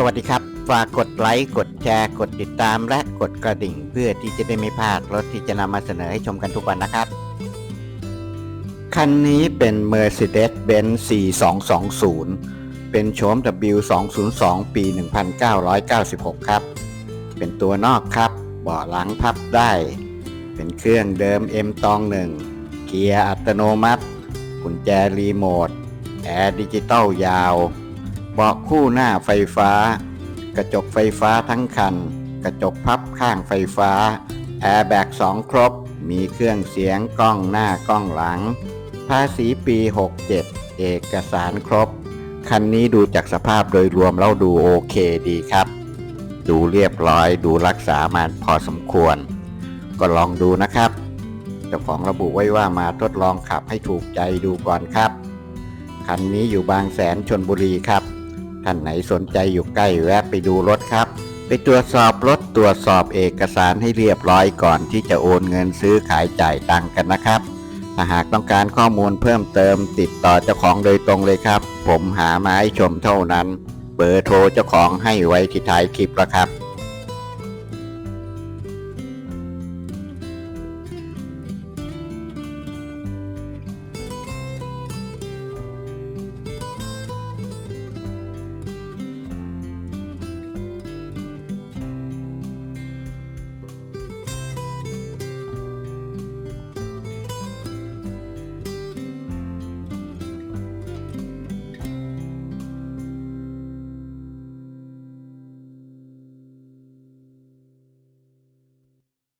สวัสดีครับ ฝากกดไลค์ กดแชร์ กดติดตามและกดกระดิ่ง เพื่อที่จะได้ไม่พลาดรถที่จะนำมาเสนอให้ชมกันทุกวันนะครับ คันนี้เป็น Mercedes-Benz C220 เป็นโฉม W202 ปี 1996 ครับ เป็นตัวนอกครับเบาะหลังพับได้ เป็นเครื่องเดิม M ตองหนึ่งเกียร์อัตโนมัติกุญแจรีโมทแอร์ดิจิตอลยาว เบาะคู่หน้าไฟฟ้า กระจกไฟฟ้าทั้งคัน กระจกพับข้างไฟฟ้า แอร์แบกสองครบ มีเครื่องเสียงกล้องหน้ากล้องหลัง ภาษีปี 67 เอกสารครบ คันนี้ดูจากสภาพโดยรวมแล้วดูโอเคดีครับ ดูเรียบร้อยดูรักษามาพอสมควร ก็ลองดูนะครับเจ้าของระบุไว้ว่ามาทดลองขับให้ถูกใจดูก่อนครับ คันนี้อยู่บางแสนชนบุรีครับ ท่านไหนสนใจอยู่ใกล้แวะไปดูรถครับ ไปตรวจสอบรถตรวจสอบเอกสารให้เรียบร้อยก่อนที่จะโอนเงินซื้อขายจ่ายตังกันนะครับถ้าหากต้องการข้อมูลเพิ่มเติมติดต่อเจ้าของโดยตรงเลยครับ ผมหามาให้ชมเท่านั้น เบอร์โทรเจ้าของให้ไว้ที่ท้ายคลิปแล้วครับ